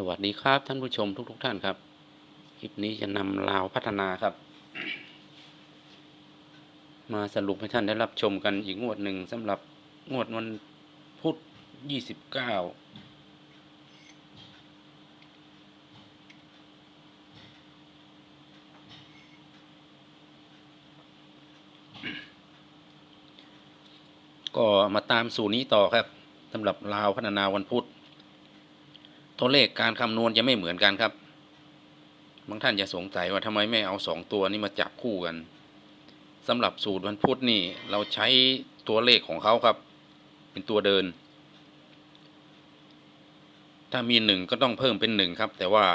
สวัสดีครับท่านผู้ชมทุกๆทท่านครับ คลิปนี้จะนำลาวพัฒนาครับ มาสรุปให้ท่านได้รับชมกันอีกงวดหนึ่งสำหรับงวดวันพุธยี่สิบเก้าก็มาตามสูตรนี้ต่อครับสำหรับลาวพัฒนาวันพุธ ตัวเลขการคำนวณจะไม่เหมือนกันครับ บางท่านจะสงสัยว่าทำไมไม่เอาสองตัวนี้มาจับคู่กันสำหรับสูตรวันพุธนี่เราใช้ตัวเลขของเขาครับ เป็นตัวเดิน ถ้ามีหนึ่งก็ต้องเพิ่มเป็นหนึ่งครับ แต่ว่า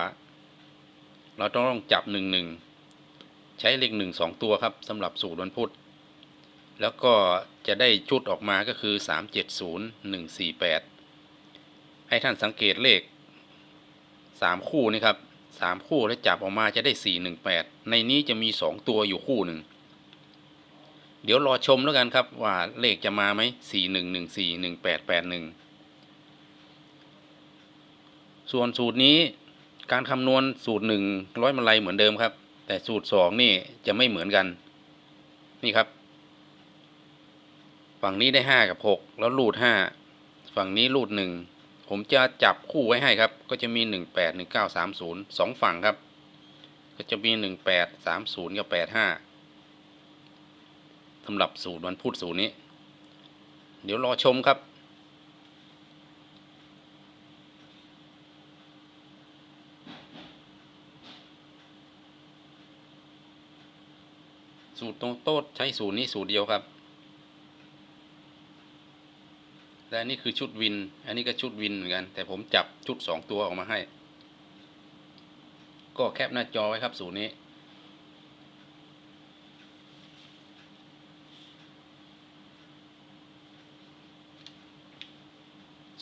เราต้องจับหนึ่งหนึ่งใช้เลขหนึ่งสองตัวครับสำหรับสูตรวันพุธแล้วก็จะได้ชุดออกมาก็คือสามเจ็ดศูนย์หนึ่งสี่แปดให้ท่านสังเกตเลข สามคู่นี่ครับสามคู่แล้วจับออกมาจะได้สี่หนึ่งแปดในนี้จะมีสองตัวอยู่คู่หนึ่งเดี๋ยวรอชมแล้วกันครับว่าเลขจะมาไหมสี่หนึ่งหนึ่งสี่หนึ่งแปดแปดหนึ่งส่วนสูตรนี้การคำนวณสูตรหนึ่งร้อยมาลัยเหมือนเดิมครับ แต่สูตรสองนี่จะไม่เหมือนกัน นี่ครับ ฝั่งนี้ได้ห้ากับหกแล้วรูดห้าฝั่งนี้รูดหนึ่ง ผมจะจับคู่ไว้ให้ครับ ก็จะมีหนึ่งแปดหนึ่งเก้าสามศูนย์สองฝั่งครับ ก็จะมีหนึ่งแปดสามศูนย์กับแปดห้าสำหรับสูตรวันพูดสูตรนี้ เดี๋ยวรอชมครับ สูตรตรงโต๊ดใช้สูตรนี้สูตรเดียวครับ และอันนี้คือชุดวิน อันนี้ก็ชุดวินเหมือนกัน แต่ผมจับชุดสองตัวออกมาให้ ก็แคปหน้าจอไว้ครับสูตรนี้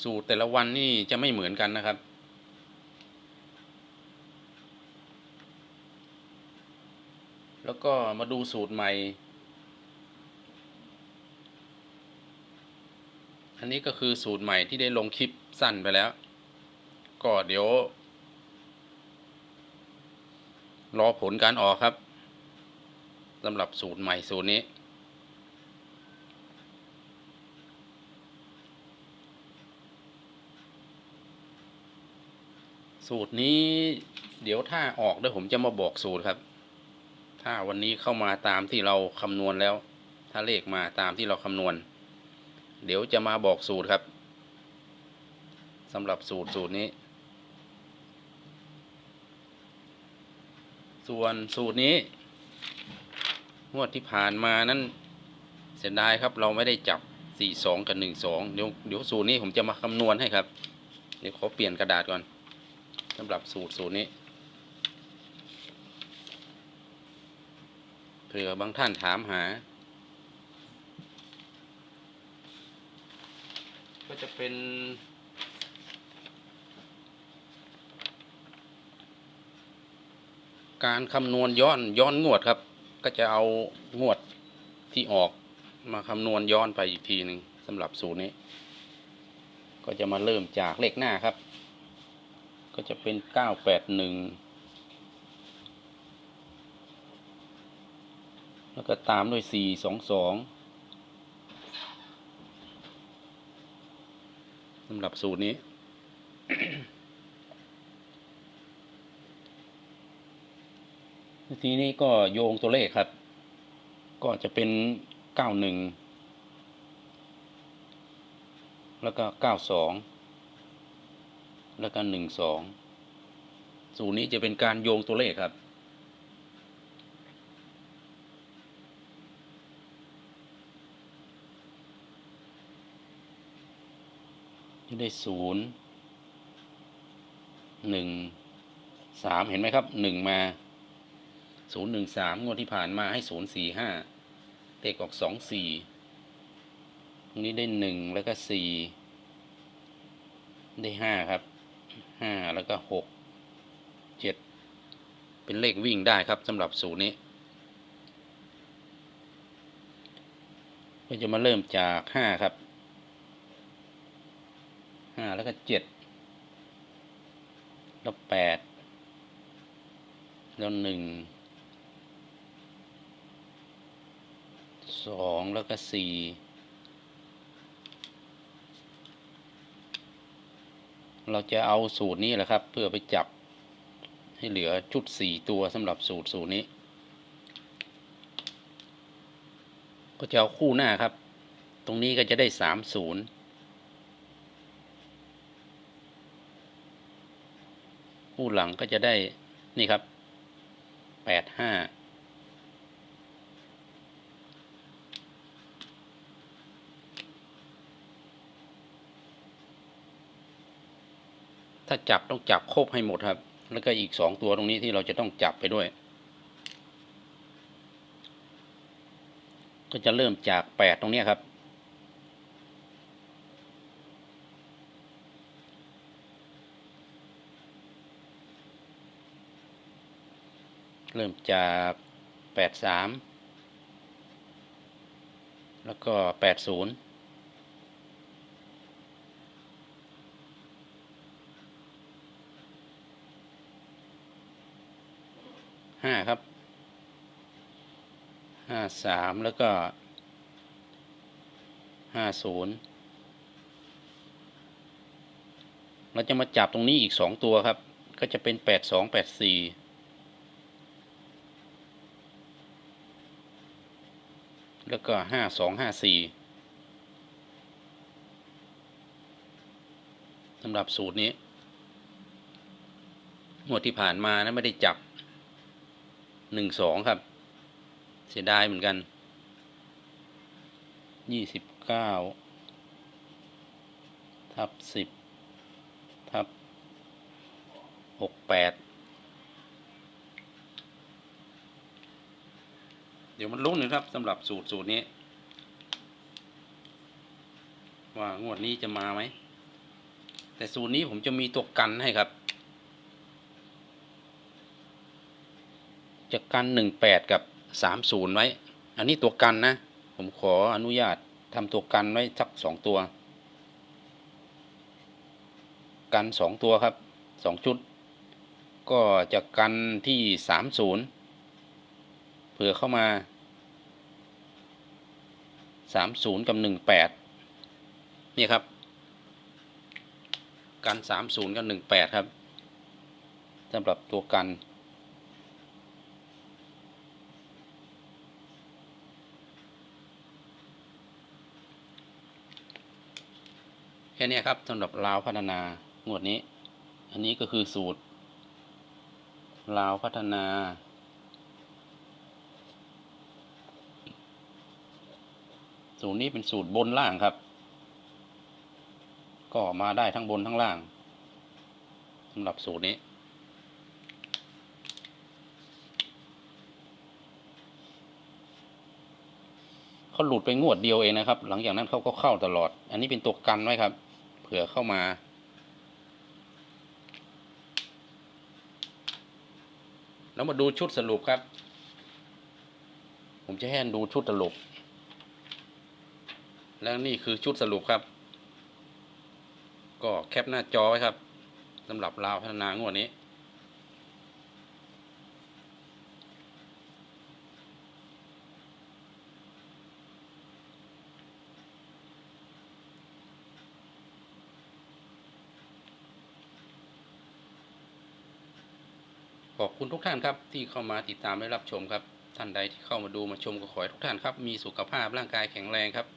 สูตรแต่ละวันนี่จะไม่เหมือนกันนะครับแล้วก็มาดูสูตรใหม่ อันนี้ก็คือสูตรใหม่ที่ได้ลงคลิปสั้นไปแล้ว ก็เดี๋ยว รอผลการออกครับสำหรับสูตรใหม่สูตรนี้ สูตรนี้เดี๋ยวถ้าออกเดี๋ยวผมจะมาบอกสูตรครับ ถ้าวันนี้เข้ามาตามที่เราคำนวณแล้ว ถ้าเลขมาตามที่เราคำนวณ เดี๋ยวจะมาบอกสูตรครับสำหรับสูตรสูตรนี้ ส่วนสูตรนี้งวดที่ผ่านมานั้นเสียดายครับเราไม่ได้จับ 42 กับ 12 เดี๋ยวเดี๋ยวสูตรนี้ผมจะมาคำนวณให้ครับ เดี๋ยวขอเปลี่ยนกระดาษก่อนสำหรับสูตรสูตรนี้เผื่อบางท่านถามหา ก็จะเป็น การคำนวณย้อนย้อนงวดครับ ก็จะเอางวดที่ออกมาคำนวณย้อนไปอีกทีหนึ่งสำหรับสูตรนี้ ก็จะมาเริ่มจากเลขหน้าครับ ก็จะเป็นเก้าแปดหนึ่งแล้วก็ตามด้วยสี่สองสองำหรับสูตรนี้ ทีนี้ก็โยงตัวเลขครับ ก็จะเป็นเก้าหนึ่งแล้วก็เก้าสองแล้วก็หนึ่งสองสูตรนี้จะเป็นการโยงตัวเลขครับ จะได้ศูนย์หนึ่งสามเห็นไหมครับหนึ่งมาศูนย์หนึ่งสามงวดที่ผ่านมาให้ศูนย์สี่ห้าเลขออกสองสี่ตรงนี้ได้หนึ่งแล้วก็สี่ได้ห้าครับห้าแล้วก็หกเจ็ดเป็นเลขวิ่งได้ครับสำหรับสูตรนี้ก็จะมาเริ่มจากห้าครับ ห้าแล้วก็เจ็ดแล้วแปดแล้วหนึ่งสองแล้วก็สี่เราจะเอาสูตรนี้แหละครับ เพื่อไปจับให้เหลือชุดสี่ตัวสำหรับสูตรสูตรนี้ ก็จะเอาคู่หน้าครับ ตรงนี้ก็จะได้สามศูนย์ คู่หลังก็จะได้นี่ครับแปดห้าถ้าจับต้องจับครบให้หมดครับ แล้วก็อีกสองตัวตรงนี้ที่เราจะต้องจับไปด้วย ก็จะเริ่มจากแปดตรงนี้ครับ เริ่มจากแปดสามแล้วก็แปดศูนย์ห้าครับ ห้าสามแล้วก็ ห้าศูนย์เราจะมาจับตรงนี้อีกสองตัวครับ ก็จะเป็นแปดสองแปดสี่ แล้วก็ห้าสองห้าสี่สำหรับสูตรนี้หมวดที่ผ่านมานะไม่ได้จับหนึ่งสองครับ เสียดายเหมือนกันยี่สิบเก้าทับสิบทับหกแปด ดี๋ยวมันลุ้นนะครับสำหรับสูตรสูตรนี้ ว่างวดนี้จะมาไหม แต่สูตรนี้ผมจะมีตัวกันให้ครับ จะกันหนึ่งแปดกับสามศูนย์ไว้ อันนี้ตัวกันนะ ผมขออนุญาตทำตัวกันไว้สักสองตัว กันสองตัวครับสองชุด ก็จะกันที่สามศูนย์เผื่อเข้ามา สามศูนย์กับหนึ่งแปดนี่ครับ กันสามศูนย์กับหนึ่งแปดครับสำหรับตัวกัน แค่นี้ครับสำหรับลาวพัฒนางวดนี้ อันนี้ก็คือสูตรลาวพัฒนา สูตรนี้เป็นสูตรบนล่างครับ ก็มาได้ทั้งบนทั้งล่างสำหรับสูตรนี้ เขาหลุดไปงวดเดียวเองนะครับ หลังจากนั้นเขาก็เข้าตลอด อันนี้เป็นตัวกันไว้ครับ เผื่อเข้ามาแล้วมาดูชุดสรุปครับ ผมจะให้ดูชุดสรุป แล้วนี่คือชุดสรุปครับ ก็แคปหน้าจอไว้ครับสำหรับราวพัฒนางวดนี้ ขอบคุณทุกท่านครับที่เข้ามาติดตามและรับชมครับ ท่านใดที่เข้ามาดูมาชมก็ขอให้ทุกท่านครับ มีสุขภาพร่างกายแข็งแรงครับ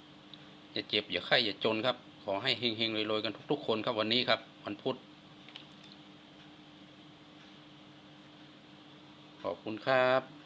อย่าเจ็บอย่าไข้อย่าจนครับ ขอให้เฮงๆรวยๆกันทุก ๆ คนครับวันนี้ครับวันพุธขอบคุณครับ